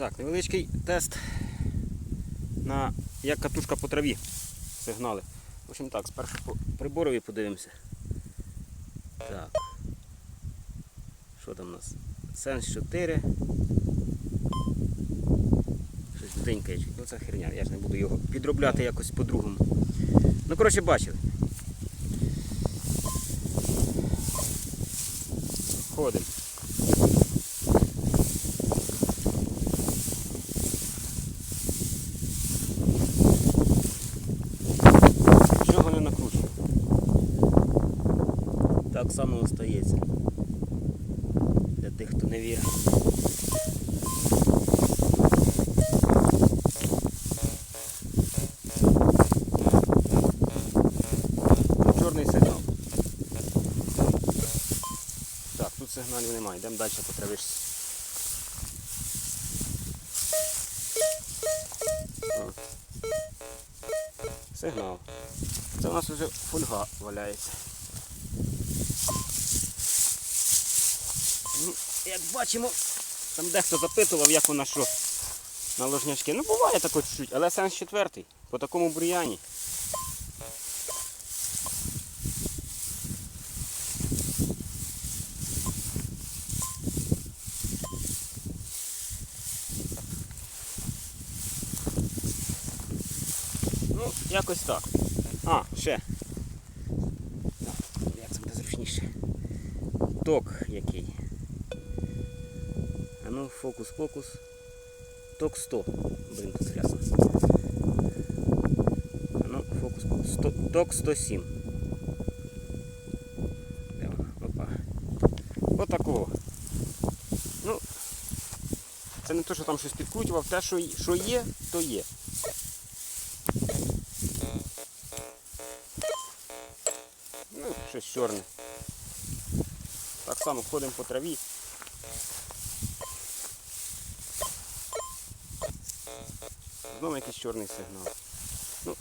Так, невеличкий тест на як катушка по траві. Сигнали. В общем так, спершу по приборові подивимося. Так. Що там у нас? Сенс 4. Щось денькає. Ну це херня, я ж не буду його підробляти якось по-другому. Ну, коротше, бачили. Ходимо. Так само остається. Для тих, хто не вірить. Чорний сигнал. Так, тут сигналів немає. Йдемо далі по травичці. О. Сигнал. Це у нас вже фольга валяється. Як бачимо, там дехто запитував, як вона що на ложнячки. Ну буває тако чуть-чуть, але сенс четвертий. По такому бур'яні. Ну, якось так. А, ще. Як це буде зручніше. Ток який. Ну, фокус-фокус. Ток 100. Блін, тут грязно. А ну, фокус-фокус. Ток 107. Де вона? Опа. Отакого. Ну, це не те, що там щось підкрутював, те, що, що є, то є. Ну, щось чорне. Так само ходимо по траві. Знову якийсь чорний сигнал. Ну.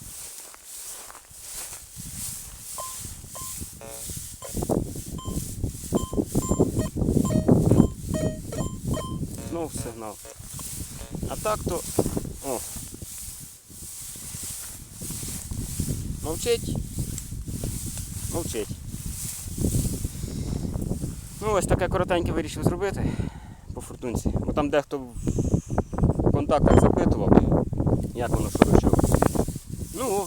Знову сигнал. А так то... О. Мовчить. Мовчить. Ну, ось таке коротеньке вирішив зробити по фортунці. Бо там дехто в контактах запитував, як воно до. Ну,